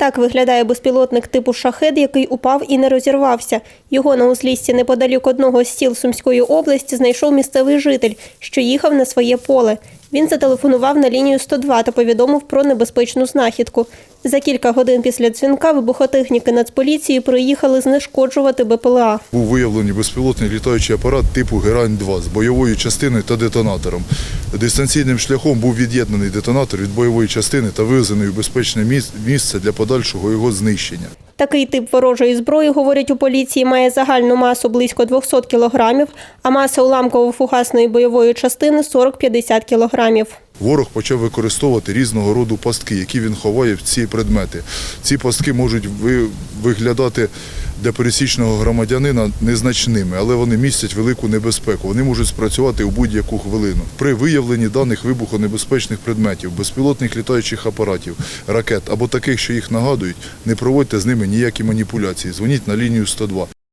Так виглядає безпілотник типу шахед, який упав і не розірвався. Його на узліссі неподалік одного з сіл Сумської області знайшов місцевий житель, що їхав на своє поле. Він зателефонував на лінію 102 та повідомив про небезпечну знахідку. За кілька годин після дзвінка вибухотехніки Нацполіції приїхали знешкоджувати БПЛА. Був виявлений безпілотний літаючий апарат типу Герань-2 з бойовою частиною та детонатором. Дистанційним шляхом був від'єднаний детонатор від бойової частини та вивезений у безпечне місце для подальшого його знищення. Такий тип ворожої зброї, говорять у поліції, має загальну масу близько 200 кілограмів, а маса уламково-фугасної бойової частини 40-50 кілограмів. Ворог почав використовувати різного роду пастки, які він ховає в ці предмети. Ці пастки можуть виглядати для пересічного громадянина незначними, але вони містять велику небезпеку. Вони можуть спрацювати у будь-яку хвилину. При виявленні даних вибухонебезпечних предметів, безпілотних літаючих апаратів, ракет або таких, що їх нагадують, не проводьте з ними ніякі маніпуляції. Дзвоніть на лінію 102.